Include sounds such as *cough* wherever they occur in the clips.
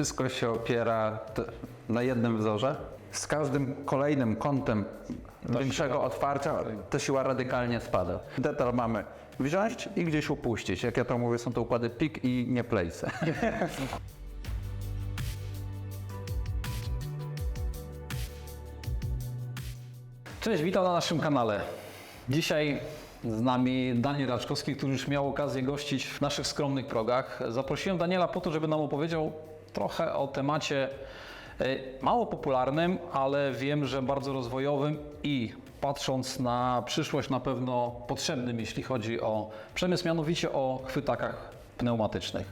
Wszystko się opiera na jednym wzorze. Z każdym kolejnym kątem większego otwarcia ta siła radykalnie spada. Detal mamy wziąć i gdzieś upuścić. Jak ja to mówię, są to układy pick i nie place. *laughs* Cześć, witam na naszym kanale. Dzisiaj z nami Daniel Raczkowski, który już miał okazję gościć w naszych skromnych progach. Zaprosiłem Daniela po to, żeby nam opowiedział trochę o temacie e, mało popularnym, ale wiem, że bardzo rozwojowym i patrząc na przyszłość na pewno potrzebnym, jeśli chodzi o przemysł, mianowicie o chwytakach pneumatycznych.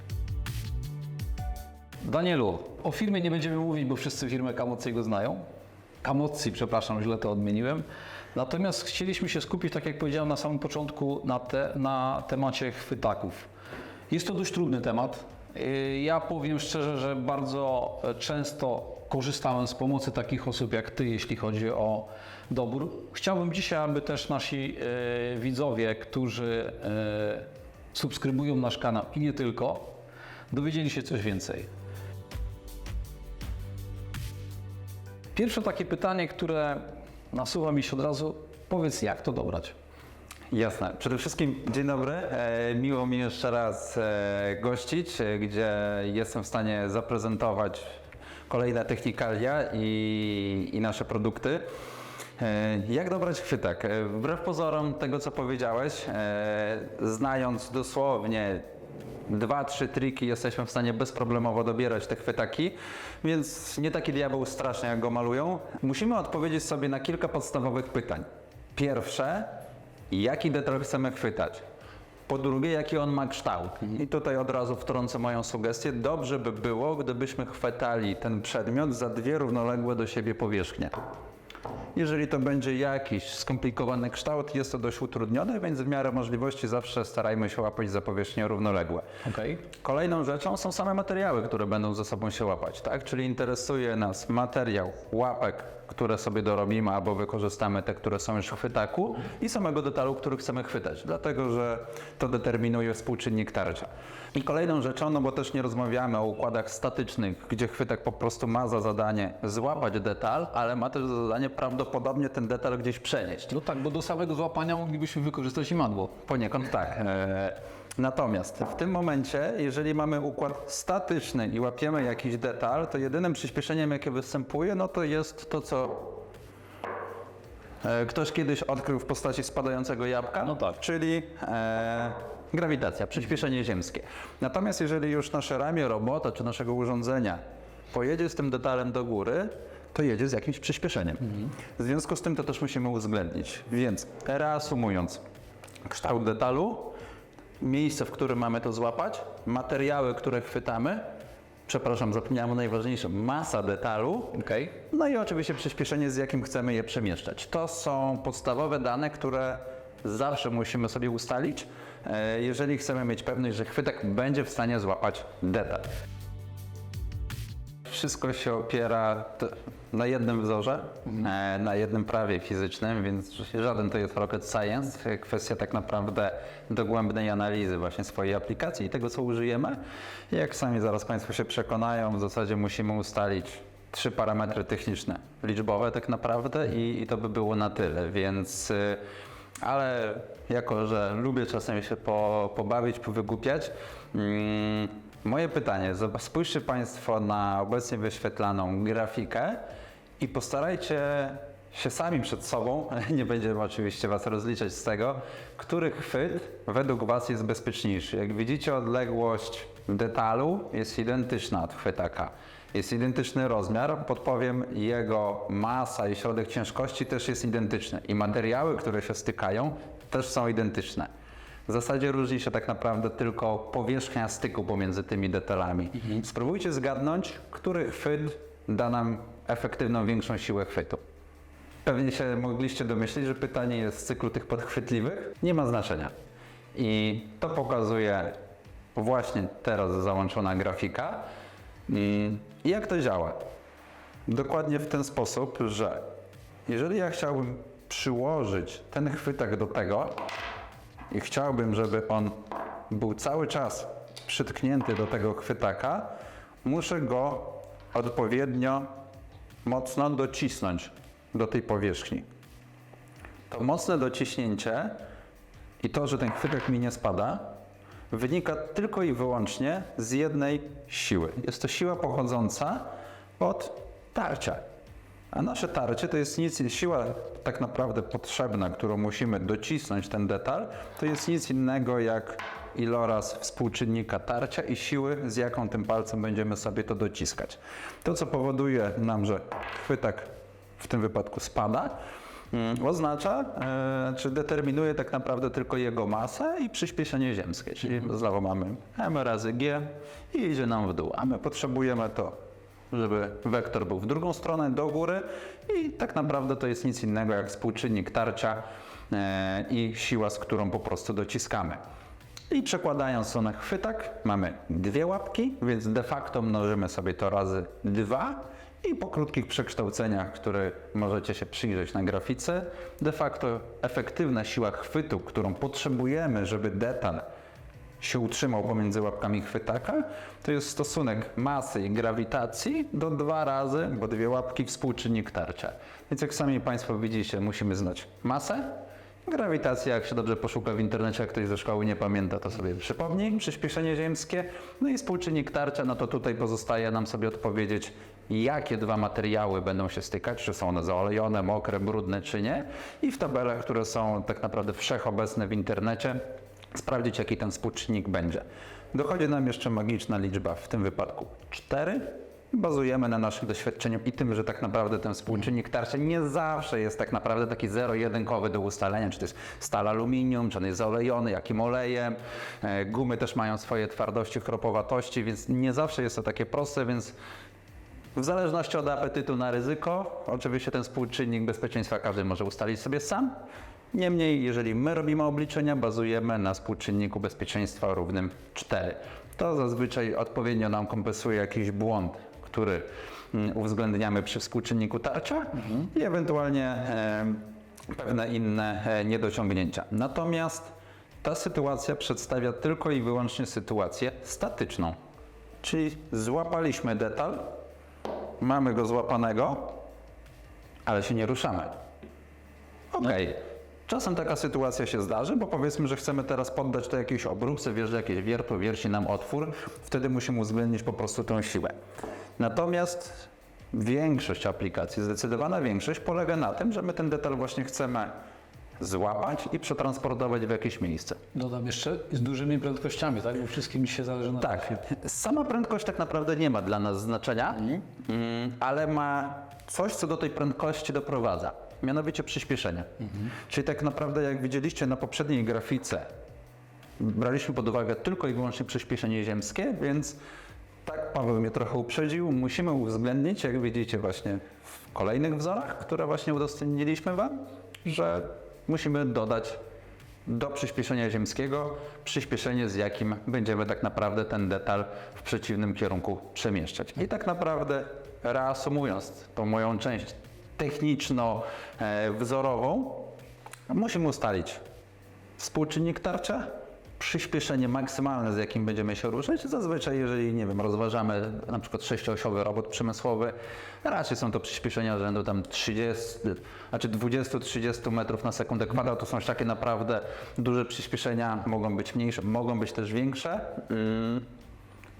Danielu, o firmie nie będziemy mówić, bo wszyscy firmę Kamocciego znają. Kamocci, przepraszam, źle to odmieniłem. Natomiast chcieliśmy się skupić, tak jak powiedziałem na samym początku, na, te, na temacie chwytaków. Jest to dość trudny temat. Yy, Ja powiem szczerze, że bardzo e, często korzystałem z pomocy takich osób jak Ty, jeśli chodzi o dobór. Chciałbym dzisiaj, aby też nasi e, widzowie, którzy e, subskrybują nasz kanał i nie tylko, dowiedzieli się coś więcej. Pierwsze takie pytanie, które nasuwa mi się od razu, powiedz jak to dobrać? Jasne. Przede wszystkim dzień dobry. E, miło mi jeszcze raz e, gościć, e, gdzie jestem w stanie zaprezentować kolejne technikalia i, i nasze produkty. Jak dobrać chwytak? Wbrew pozorom tego, co powiedziałeś, znając dosłownie dwa, trzy triki jesteśmy w stanie bezproblemowo dobierać te chwytaki, więc nie taki diabeł straszny, jak go malują. Musimy odpowiedzieć sobie na kilka podstawowych pytań. Pierwsze, jaki detal chcemy chwytać? Po drugie, jaki on ma kształt? I tutaj od razu wtrącę moją sugestię. Dobrze by było, gdybyśmy chwytali ten przedmiot za dwie równoległe do siebie powierzchnie. Jeżeli to będzie jakiś skomplikowany kształt, jest to dość utrudnione, więc w miarę możliwości zawsze starajmy się łapać za powierzchnie równoległe. Okej. Kolejną rzeczą są same materiały, które będą ze sobą się łapać, tak? Czyli interesuje nas materiał łapek, które sobie dorobimy albo wykorzystamy te, które są już w chwytaku i samego detalu, który chcemy chwytać, dlatego że to determinuje współczynnik tarcia. I kolejną rzeczą, no bo też nie rozmawiamy o układach statycznych, gdzie chwytak po prostu ma za zadanie złapać detal, ale ma też za zadanie prawdopodobnie ten detal gdzieś przenieść. No tak, bo do samego złapania moglibyśmy wykorzystać i madło. Poniekąd tak. Natomiast w tym momencie, jeżeli mamy układ statyczny i łapiemy jakiś detal, to jedynym przyspieszeniem, jakie występuje, no to jest to, co e, ktoś kiedyś odkrył w postaci spadającego jabłka, No tak. czyli e, grawitacja, przyspieszenie ziemskie. Natomiast jeżeli już nasze ramię robota czy naszego urządzenia pojedzie z tym detalem do góry, to jedzie z jakimś przyspieszeniem. W związku z tym to też musimy uwzględnić. Więc reasumując, kształt detalu, miejsce, w którym mamy to złapać, materiały, które chwytamy, przepraszam, zapomniałem o najważniejszym, masa detalu, Okej. no i oczywiście przyspieszenie, z jakim chcemy je przemieszczać. To są podstawowe dane, które zawsze musimy sobie ustalić, e, jeżeli chcemy mieć pewność, że chwytak będzie w stanie złapać detal. Wszystko się opiera na jednym wzorze, e, na jednym prawie fizycznym, więc żaden to jest rocket science. Kwestia tak naprawdę dogłębnej analizy właśnie swojej aplikacji i tego, co użyjemy. Jak sami zaraz Państwo się przekonają, w zasadzie musimy ustalić trzy parametry techniczne, liczbowe tak naprawdę i, i to by było na tyle, więc... y, Ale jako, że lubię czasem się po, pobawić, powygłupiać, mm, moje pytanie, spójrzcie Państwo na obecnie wyświetlaną grafikę i postarajcie się sami przed sobą, *laughs* nie będziemy oczywiście Was rozliczać z tego, który chwyt według Was jest bezpieczniejszy. Jak widzicie odległość detalu jest identyczna od chwytaka. Jest identyczny rozmiar, podpowiem, jego masa i środek ciężkości też jest identyczny. I materiały, które się stykają, też są identyczne. W zasadzie różni się tak naprawdę tylko powierzchnia styku pomiędzy tymi detalami. Spróbujcie zgadnąć, który chwyt da nam efektywną, większą siłę chwytu. Pewnie się mogliście domyślić, że pytanie jest z cyklu tych podchwytliwych. Nie ma znaczenia. I to pokazuje właśnie teraz załączona grafika. I jak to działa? Dokładnie w ten sposób, że jeżeli ja chciałbym przyłożyć ten chwytak do tego i chciałbym, żeby on był cały czas przytknięty do tego chwytaka, muszę go odpowiednio mocno docisnąć do tej powierzchni. To mocne dociśnięcie i to, że ten chwytek mi nie spada, wynika tylko i wyłącznie z jednej siły. Jest to siła pochodząca od tarcia. A nasze tarcie to jest nic, siła tak naprawdę potrzebna, którą musimy docisnąć ten detal, to jest nic innego jak iloraz współczynnika tarcia i siły, z jaką tym palcem będziemy sobie to dociskać. To, co powoduje nam, że chwytak w tym wypadku spada, mm, oznacza, e, czy determinuje tak naprawdę tylko jego masę i przyspieszenie ziemskie. Czyli znowu mamy m razy g i idzie nam w dół, a my potrzebujemy to żeby wektor był w drugą stronę, do góry i tak naprawdę to jest nic innego jak współczynnik tarcia e, i siła, z którą po prostu dociskamy. I przekładając to na chwytak, mamy dwie łapki, więc de facto mnożymy sobie to razy dwa i po krótkich przekształceniach, które możecie się przyjrzeć na grafice, de facto efektywna siła chwytu, którą potrzebujemy, żeby detal się utrzymał pomiędzy łapkami chwytaka, to jest stosunek masy i grawitacji do dwa razy, bo dwie łapki współczynnik tarcia. Więc jak sami Państwo widzicie, musimy znać masę, grawitację, jak się dobrze poszuka w internecie, jak ktoś ze szkoły nie pamięta, to sobie przypomnij, przyspieszenie ziemskie, no i współczynnik tarcia, no to tutaj pozostaje nam sobie odpowiedzieć, jakie dwa materiały będą się stykać, czy są one zaolejone, mokre, brudne, czy nie. I w tabelach, które są tak naprawdę wszechobecne w internecie, sprawdzić, jaki ten współczynnik będzie. Dochodzi nam jeszcze magiczna liczba, w tym wypadku 4. Bazujemy na naszych doświadczeniach i tym, że tak naprawdę ten współczynnik tarcia nie zawsze jest tak naprawdę taki zero-jedynkowy do ustalenia, czy to jest stal aluminium, czy on jest zaolejony, jakim olejem. E, Gumy też mają swoje twardości, chropowatości, więc nie zawsze jest to takie proste, więc w zależności od apetytu na ryzyko, oczywiście ten współczynnik bezpieczeństwa każdy może ustalić sobie sam. Niemniej, jeżeli my robimy obliczenia, bazujemy na współczynniku bezpieczeństwa równym 4. To zazwyczaj odpowiednio nam kompensuje jakiś błąd, który mm, uwzględniamy przy współczynniku tarcza i ewentualnie e, pewne inne e, niedociągnięcia. Natomiast ta sytuacja przedstawia tylko i wyłącznie sytuację statyczną. Czyli złapaliśmy detal, mamy go złapanego, ale się nie ruszamy. Okej. Czasem taka sytuacja się zdarzy, bo powiedzmy, że chcemy teraz poddać to jakiejś obróbce, wjeżdża jakieś wiertło, wierci nam otwór, wtedy musimy uwzględnić po prostu tą siłę. Natomiast większość aplikacji, zdecydowana większość polega na tym, że my ten detal właśnie chcemy złapać i przetransportować w jakieś miejsce. Dodam jeszcze z dużymi prędkościami, tak? Bo wszystkim się zależy na Tak, sama prędkość tak naprawdę nie ma dla nas znaczenia, mm, ale ma coś, co do tej prędkości doprowadza, mianowicie przyspieszenie. Czyli tak naprawdę, jak widzieliście na poprzedniej grafice, braliśmy pod uwagę tylko i wyłącznie przyspieszenie ziemskie, więc tak Paweł mnie trochę uprzedził. Musimy uwzględnić, jak widzicie właśnie w kolejnych wzorach, które właśnie udostępniliśmy Wam, że musimy dodać do przyspieszenia ziemskiego przyspieszenie, z jakim będziemy tak naprawdę ten detal w przeciwnym kierunku przemieszczać. I tak naprawdę reasumując tą moją część techniczno-wzorową, musimy ustalić współczynnik tarcza, przyspieszenie maksymalne, z jakim będziemy się ruszać. Zazwyczaj, jeżeli, nie wiem, rozważamy na przykład sześcioosiowy robot przemysłowy, raczej są to przyspieszenia rzędu tam 30, znaczy 20-30 metrów na sekundę kwadrat. To są już takie naprawdę duże przyspieszenia, mogą być mniejsze, mogą być też większe. Mm.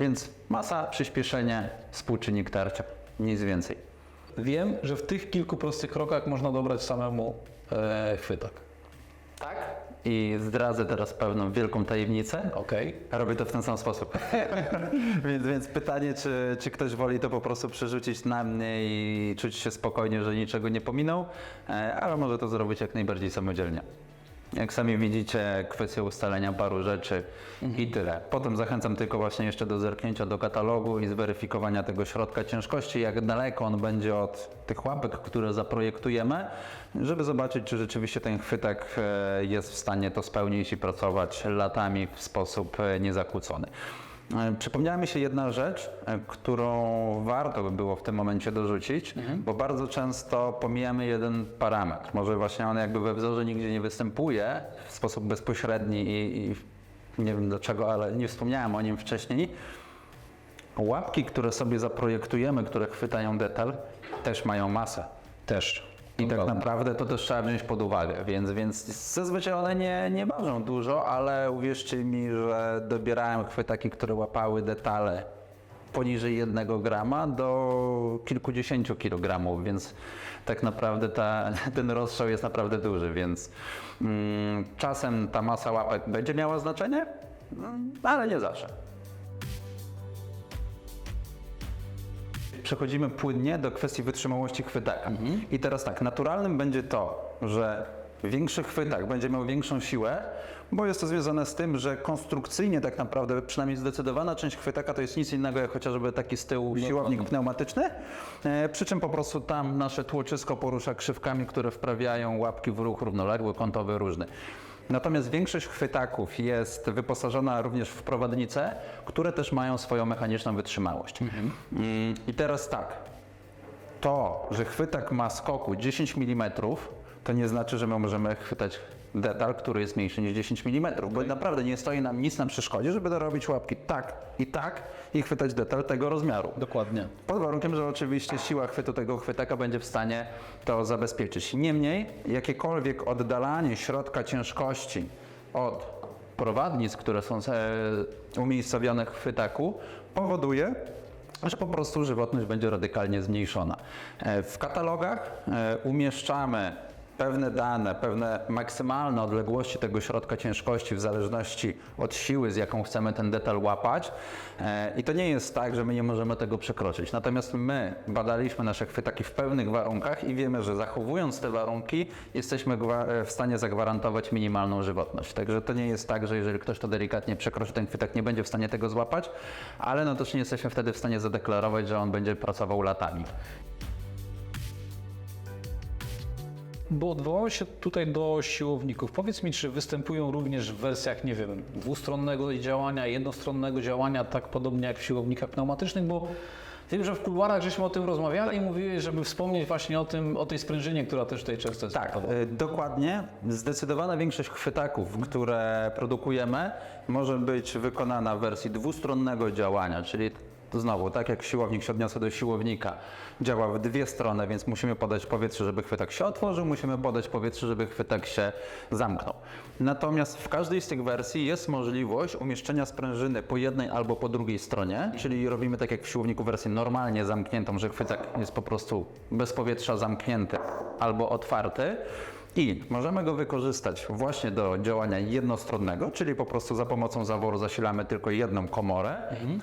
Więc masa, przyspieszenie, współczynnik tarcia, nic więcej. Wiem, że w tych kilku prostych krokach można dobrać samemu e, chwytak. Tak? I zdradzę teraz pewną wielką tajemnicę. Okej. Robię to w ten sam sposób. *laughs* więc, więc pytanie, czy, czy ktoś woli to po prostu przerzucić na mnie i czuć się spokojnie, że niczego nie pominął, e, ale może to zrobić jak najbardziej samodzielnie. Jak sami widzicie, kwestia ustalenia paru rzeczy i tyle. Potem zachęcam tylko właśnie jeszcze do zerknięcia do katalogu i zweryfikowania tego środka ciężkości, jak daleko on będzie od tych łapek, które zaprojektujemy, żeby zobaczyć, czy rzeczywiście ten chwytak e, jest w stanie to spełnić i pracować latami w sposób e, niezakłócony. E, Przypomniała mi się jedna rzecz, e, którą warto by było w tym momencie dorzucić, bo bardzo często pomijamy jeden parametr. Może właśnie on jakby we wzorze nigdzie nie występuje w sposób bezpośredni i, i nie wiem dlaczego, ale nie wspomniałem o nim wcześniej. Łapki, które sobie zaprojektujemy, które chwytają detal, też mają masę. Też. I tak naprawdę to też trzeba wziąć pod uwagę, więc, więc zazwyczaj one nie, nie ważą dużo, ale uwierzcie mi, że dobierałem chwytaki, które łapały detale poniżej jednego grama do kilkudziesięciu kilogramów, więc tak naprawdę ta, *laughs* ten rozstrzał jest naprawdę duży, więc mm, czasem ta masa łapek będzie miała znaczenie, mm, ale nie zawsze. Przechodzimy płynnie do kwestii wytrzymałości chwytaka. I teraz tak, naturalnym będzie to, że większy chwytak będzie miał większą siłę, bo jest to związane z tym, że konstrukcyjnie tak naprawdę przynajmniej zdecydowana część chwytaka to jest nic innego jak chociażby taki z tyłu siłownik pneumatyczny, e, przy czym po prostu tam nasze tłoczysko porusza krzywkami, które wprawiają łapki w ruch równoległy, kątowy, różny. Natomiast większość chwytaków jest wyposażona również w prowadnice, które też mają swoją mechaniczną wytrzymałość. Mm, I teraz tak, to, że chwytak ma skoku 10 mm, to nie znaczy, że my możemy chwytać detal, który jest mniejszy niż 10 mm, bo naprawdę nie stoi nam nic na przeszkodzie, żeby dorobić łapki tak i tak i chwytać detal tego rozmiaru. Dokładnie. Pod warunkiem, że oczywiście siła chwytu tego chwytaka będzie w stanie to zabezpieczyć. Niemniej, jakiekolwiek oddalanie środka ciężkości od prowadnic, które są e, umiejscowione w chwytaku, powoduje, że po prostu żywotność będzie radykalnie zmniejszona. E, W katalogach e, umieszczamy pewne dane, pewne maksymalne odległości tego środka ciężkości w zależności od siły, z jaką chcemy ten detal łapać. E, I to nie jest tak, że my nie możemy tego przekroczyć. Natomiast my badaliśmy nasze chwytaki w pewnych warunkach i wiemy, że zachowując te warunki, jesteśmy e, w stanie zagwarantować minimalną żywotność. Także to nie jest tak, że jeżeli ktoś to delikatnie przekroczy, ten chwytak nie będzie w stanie tego złapać, ale no też nie jesteśmy wtedy w stanie zadeklarować, że on będzie pracował latami. Bo odwołałeś się tutaj do siłowników. Powiedz mi, czy występują również w wersjach, nie wiem, dwustronnego działania, jednostronnego działania, tak podobnie jak w siłownikach pneumatycznych, bo wiem, że w kuluarach żeśmy o tym rozmawiali i mówiłeś, żeby wspomnieć właśnie o tym, o tej sprężynie, która też tutaj często jest. Tak, y, dokładnie. Zdecydowana większość chwytaków, które produkujemy, może być wykonana w wersji dwustronnego działania, czyli to znowu, tak jak siłownik się odniosę do siłownika, działa w dwie strony, więc musimy podać powietrze, żeby chwytak się otworzył, musimy podać powietrze, żeby chwytak się zamknął. Natomiast w każdej z tych wersji jest możliwość umieszczenia sprężyny po jednej albo po drugiej stronie, czyli robimy tak jak w siłowniku wersję normalnie zamkniętą, że chwytak jest po prostu bez powietrza zamknięty albo otwarty. I możemy go wykorzystać właśnie do działania jednostronnego, czyli po prostu za pomocą zaworu zasilamy tylko jedną komorę,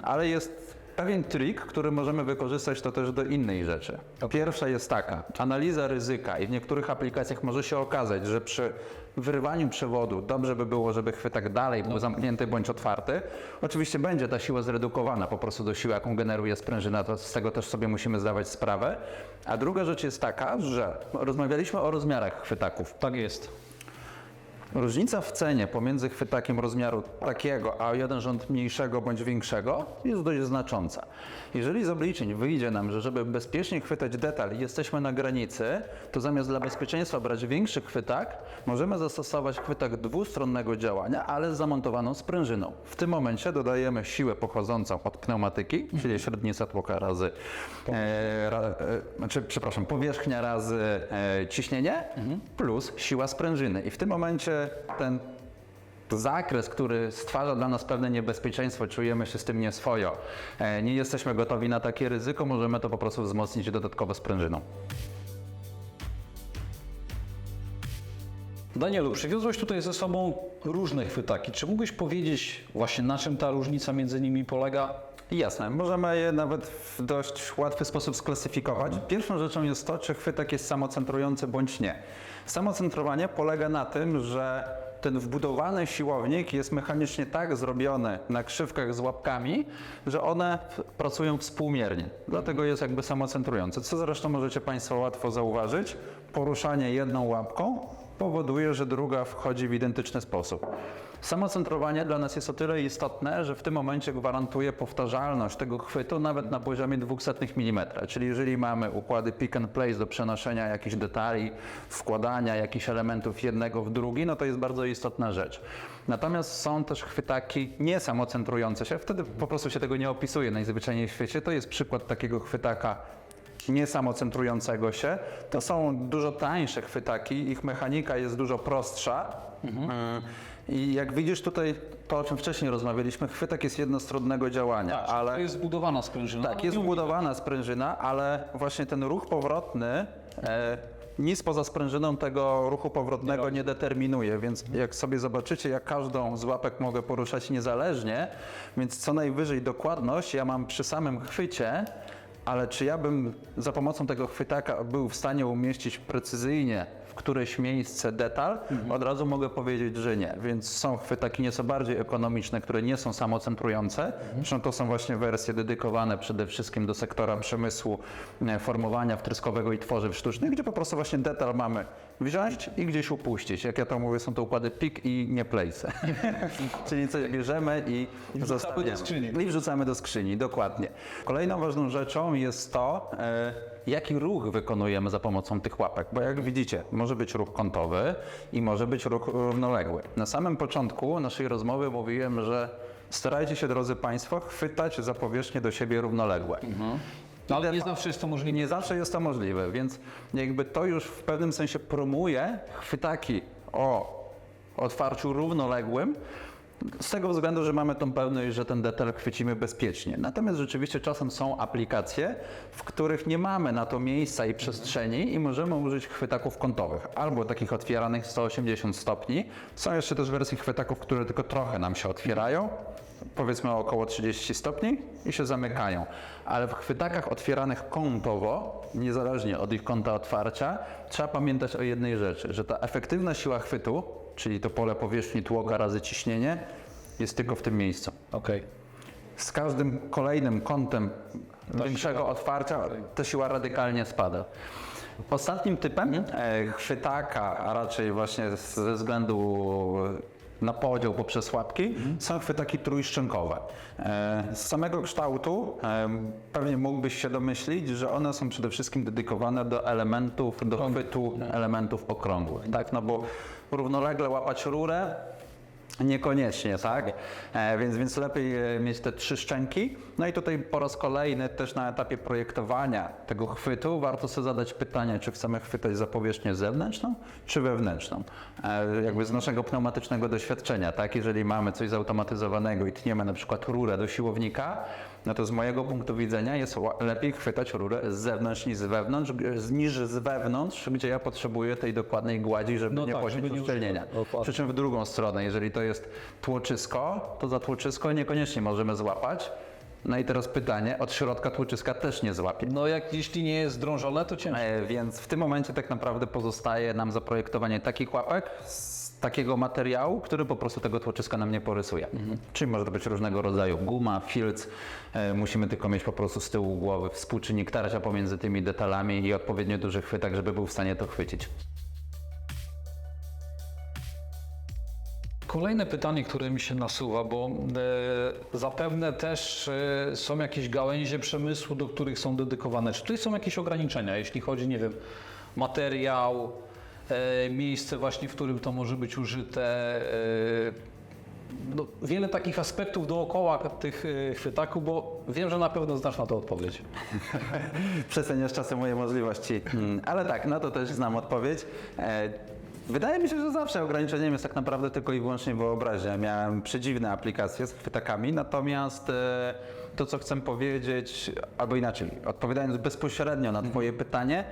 ale jest pewien trik, który możemy wykorzystać to też do innej rzeczy. Pierwsza jest taka, analiza ryzyka i w niektórych aplikacjach może się okazać, że przy wyrywaniu przewodu dobrze by było, żeby chwytak dalej był zamknięty bądź otwarty. Oczywiście będzie ta siła zredukowana po prostu do siły, jaką generuje sprężyna, to z tego też sobie musimy zdawać sprawę. A druga rzecz jest taka, że rozmawialiśmy o rozmiarach chwytaków. Tak jest. Różnica w cenie pomiędzy chwytakiem rozmiaru takiego, a jeden rząd mniejszego bądź większego jest dość znacząca. Jeżeli z obliczeń wyjdzie nam, że żeby bezpiecznie chwytać detal jesteśmy na granicy, to zamiast dla bezpieczeństwa brać większy chwytak, możemy zastosować chwytak dwustronnego działania, ale z zamontowaną sprężyną. W tym momencie dodajemy siłę pochodzącą od pneumatyki, czyli średnica tłoka razy, e, ra, e, znaczy, przepraszam, powierzchnia razy e, ciśnienie plus siła sprężyny. I w tym momencie ten zakres, który stwarza dla nas pewne niebezpieczeństwo, czujemy się z tym nieswojo, e, nie jesteśmy gotowi na takie ryzyko, możemy to po prostu wzmocnić dodatkowo sprężyną. Danielu, przywiozłeś tutaj ze sobą różne chwytaki. Czy mógłbyś powiedzieć właśnie na czym ta różnica między nimi polega? Jasne, możemy je nawet w dość łatwy sposób sklasyfikować. Pierwszą rzeczą jest to, czy chwytak jest samocentrujący bądź nie. Samocentrowanie polega na tym, że ten wbudowany siłownik jest mechanicznie tak zrobiony na krzywkach z łapkami, że one pracują współmiernie. Dlatego jest jakby samocentrujący. Co zresztą możecie Państwo łatwo zauważyć. Poruszanie jedną łapką powoduje, że druga wchodzi w identyczny sposób. Samocentrowanie dla nas jest o tyle istotne, że w tym momencie gwarantuje powtarzalność tego chwytu nawet na poziomie 200 mm. Czyli jeżeli mamy układy pick and place do przenoszenia jakichś detali, wkładania jakichś elementów jednego w drugi, no to jest bardzo istotna rzecz. Natomiast są też chwytaki nie samocentrujące się, wtedy po prostu się tego nie opisuje najzwyczajniej w świecie. To jest przykład takiego chwytaka niesamocentrującego się. To są dużo tańsze chwytaki, ich mechanika jest dużo prostsza. Mm. I jak widzisz tutaj, to o czym wcześniej rozmawialiśmy, chwytak jest jednostronnego działania, To ale jest zbudowana sprężyna. tak, jest nie wbudowana sprężyna, ale właśnie ten ruch powrotny e, nic poza sprężyną tego ruchu powrotnego nie determinuje, więc jak sobie zobaczycie, jak każdą z łapek mogę poruszać niezależnie, więc co najwyżej dokładność ja mam przy samym chwycie, ale czy ja bym za pomocą tego chwytaka był w stanie umieścić precyzyjnie któreś miejsce detal, od razu mogę powiedzieć, że nie. Więc są chwytaki nieco bardziej ekonomiczne, które nie są samocentrujące. Zresztą to są właśnie wersje dedykowane przede wszystkim do sektora przemysłu e, formowania wtryskowego i tworzyw sztucznych, gdzie po prostu właśnie detal mamy wziąć i gdzieś upuścić. Jak ja to mówię, są to układy pick i nie place. *laughs* Czyli coś bierzemy i, zostawiamy. do skrzyni. I wrzucamy do skrzyni, dokładnie. Kolejną ważną rzeczą jest to, e, jaki ruch wykonujemy za pomocą tych łapek. Bo jak widzicie, może być ruch kątowy i może być ruch równoległy. Na samym początku naszej rozmowy mówiłem, że starajcie się, drodzy Państwo, chwytać za powierzchnie do siebie równoległe. No, ale nie zawsze jest to możliwe. Nie zawsze jest to możliwe, więc jakby to już w pewnym sensie promuje chwytaki o otwarciu równoległym, z tego względu, że mamy tą pewność, że ten detal chwycimy bezpiecznie. Natomiast rzeczywiście czasem są aplikacje, w których nie mamy na to miejsca i przestrzeni i możemy użyć chwytaków kątowych, albo takich otwieranych 180 stopni. Są jeszcze też wersje chwytaków, które tylko trochę nam się otwierają, powiedzmy około 30 stopni i się zamykają. Ale w chwytakach otwieranych kątowo, niezależnie od ich kąta otwarcia, trzeba pamiętać o jednej rzeczy, że ta efektywna siła chwytu, czyli to pole powierzchni tłoka razy ciśnienie, jest tylko w tym miejscu. Okej. Z każdym kolejnym kątem większego otwarcia ta siła radykalnie spada. Ostatnim typem e, chwytaka, a raczej właśnie z- ze względu na podział poprzez łapki, są chwytaki trójszczękowe. E, Z samego kształtu e, pewnie mógłbyś się domyślić, że one są przede wszystkim dedykowane do elementów, do chwytu elementów okrągłych. Tak, no bo równolegle łapać rurę Niekoniecznie, tak? E, więc, więc lepiej e, mieć te trzy szczęki. No i tutaj po raz kolejny też na etapie projektowania tego chwytu warto sobie zadać pytanie, czy chcemy chwytać za powierzchnię zewnętrzną, czy wewnętrzną. E, jakby z naszego pneumatycznego doświadczenia, tak? Jeżeli mamy coś zautomatyzowanego i tniemy na przykład rurę do siłownika, no to z mojego punktu widzenia jest lepiej chwytać rurę z zewnątrz niż z wewnątrz, niż z wewnątrz, gdzie ja potrzebuję tej dokładnej gładzi, żeby No nie tak, płacić uszczelnienia. Przy czym w drugą stronę, jeżeli to jest tłoczysko, to za tłoczysko niekoniecznie możemy złapać. No i teraz pytanie, od środka tłoczyska też nie złapie. No jak jeśli nie jest drążone, to ciężko. E, więc w tym momencie tak naprawdę pozostaje nam zaprojektowanie takich łapek takiego materiału, który po prostu tego tłoczyska nam nie porysuje. Czyli może to być różnego rodzaju guma, filc. E, musimy tylko mieć po prostu z tyłu głowy współczynnik tarcia pomiędzy tymi detalami i odpowiednio duży chwytak, żeby był w stanie to chwycić. Kolejne pytanie, które mi się nasuwa, bo e, zapewne też e, są jakieś gałęzie przemysłu, do których są dedykowane. Czy tutaj są jakieś ograniczenia, jeśli chodzi, nie wiem, materiał, miejsce właśnie, w którym to może być użyte? E, no, wiele takich aspektów dookoła tych e, chwytaków, bo wiem, że na pewno znasz na to odpowiedź. *laughs* Przeceniasz czasem moje możliwości. Mm, Ale tak, na to też znam odpowiedź. E, Wydaje mi się, że zawsze ograniczeniem jest tak naprawdę tylko i wyłącznie wyobraźnia. Miałem przedziwne aplikacje z chwytakami, natomiast e, to, co chcę powiedzieć, albo inaczej, odpowiadając bezpośrednio na Twoje pytanie,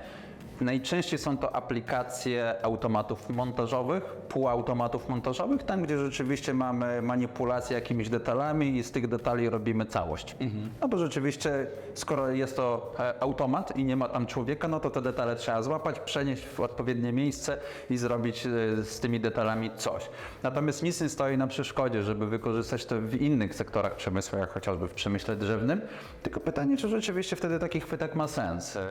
najczęściej są to aplikacje automatów montażowych, półautomatów montażowych, tam gdzie rzeczywiście mamy manipulację jakimiś detalami i z tych detali robimy całość. No bo rzeczywiście, skoro jest to e, automat i nie ma tam człowieka, no to te detale trzeba złapać, przenieść w odpowiednie miejsce i zrobić e, z tymi detalami coś. Natomiast nic nie stoi na przeszkodzie, żeby wykorzystać to w innych sektorach przemysłu, jak chociażby w przemyśle drzewnym. Tylko pytanie, czy rzeczywiście wtedy taki chwytak ma sens. E,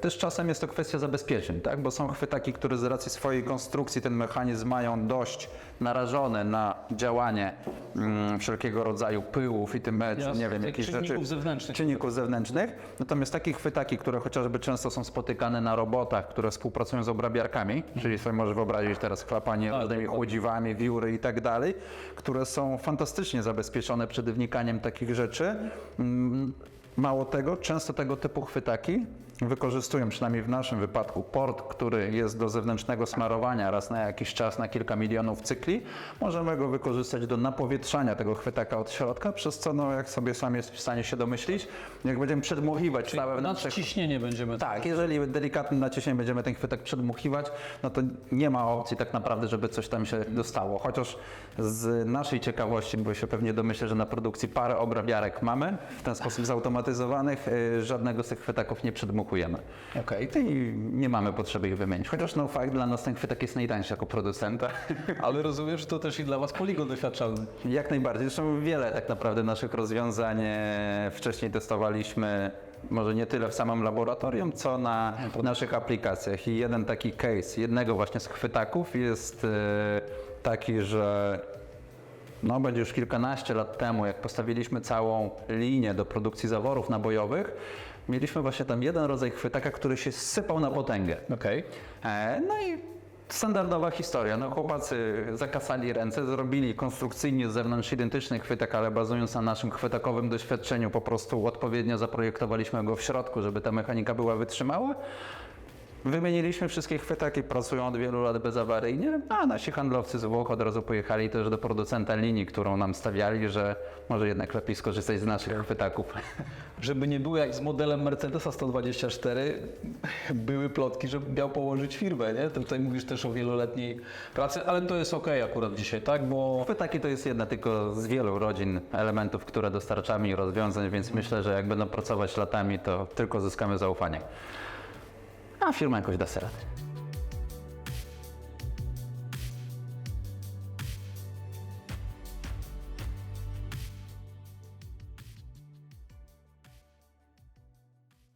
Też czasem jest to kwestia zabezpieczeń, tak? bo są chwytaki, które z racji swojej konstrukcji ten mechanizm mają dość narażone na działanie mm, wszelkiego rodzaju pyłów i tym, Jasne, nie wiem, jakichś czynników rzeczy, zewnętrznych. czynników zewnętrznych. Natomiast takie chwytaki, które chociażby często są spotykane na robotach, które współpracują z obrabiarkami, czyli sobie możesz wyobrazić teraz chlapanie Tak, różnymi chłodziwami, wióry i tak dalej, które są fantastycznie zabezpieczone przed wnikaniem takich rzeczy. Mm, Mało tego, często tego typu chwytaki wykorzystują, przynajmniej w naszym wypadku, port, który jest do zewnętrznego smarowania raz na jakiś czas, na kilka milionów cykli. Możemy go wykorzystać do napowietrzania tego chwytaka od środka, przez co, no, jak sobie sam jest w stanie się domyślić, jak będziemy przedmuchiwać całe wnętrze Nadciśnienie będziemy. tak, jeżeli delikatnym naciśnieniem będziemy ten chwytak przedmuchiwać, no to nie ma opcji tak naprawdę, żeby coś tam się dostało. Chociaż z naszej ciekawości, bo się pewnie domyślę, że na produkcji parę obrabiarek mamy, w ten sposób zautomatyzowanych, y, żadnego z tych chwytaków nie przedmuchujemy. Okej. I nie mamy potrzeby ich wymienić. Chociaż no fakt, dla nas ten chwytak jest najtańszy jako producenta. *laughs* Ale rozumiem, że to też i dla Was poligon doświadczalny. Jak najbardziej. Zresztą wiele tak naprawdę naszych rozwiązań e, wcześniej testowaliśmy, może nie tyle w samym laboratorium, co na naszych aplikacjach. I jeden taki case, jednego właśnie z chwytaków jest e, taki, że no, będzie już kilkanaście lat temu, jak postawiliśmy całą linię do produkcji zaworów nabojowych, mieliśmy właśnie tam jeden rodzaj chwytaka, który się sypał na potęgę. Okej. E, No i standardowa historia. No chłopacy zakasali ręce, zrobili konstrukcyjnie z zewnątrz identyczny chwytak, ale bazując na naszym chwytakowym doświadczeniu po prostu odpowiednio zaprojektowaliśmy go w środku, żeby ta mechanika była wytrzymała. Wymieniliśmy wszystkie chwytaki, pracują od wielu lat bezawaryjnie, a nasi handlowcy z Włoch od razu pojechali też do producenta linii, którą nam stawiali, że może jednak lepiej skorzystać z naszych chwytaków. Żeby nie było jak z modelem Mercedesa 124, były plotki, że miał położyć firmę, nie? To tutaj mówisz też o wieloletniej pracy, ale to jest okej akurat dzisiaj, tak? Bo Chwytaki to jest jedna tylko z wielu rodzin elementów, które dostarczamy i rozwiązań, więc myślę, że jak będą pracować latami, to tylko zyskamy zaufanie. A firma jakoś da sobie radę.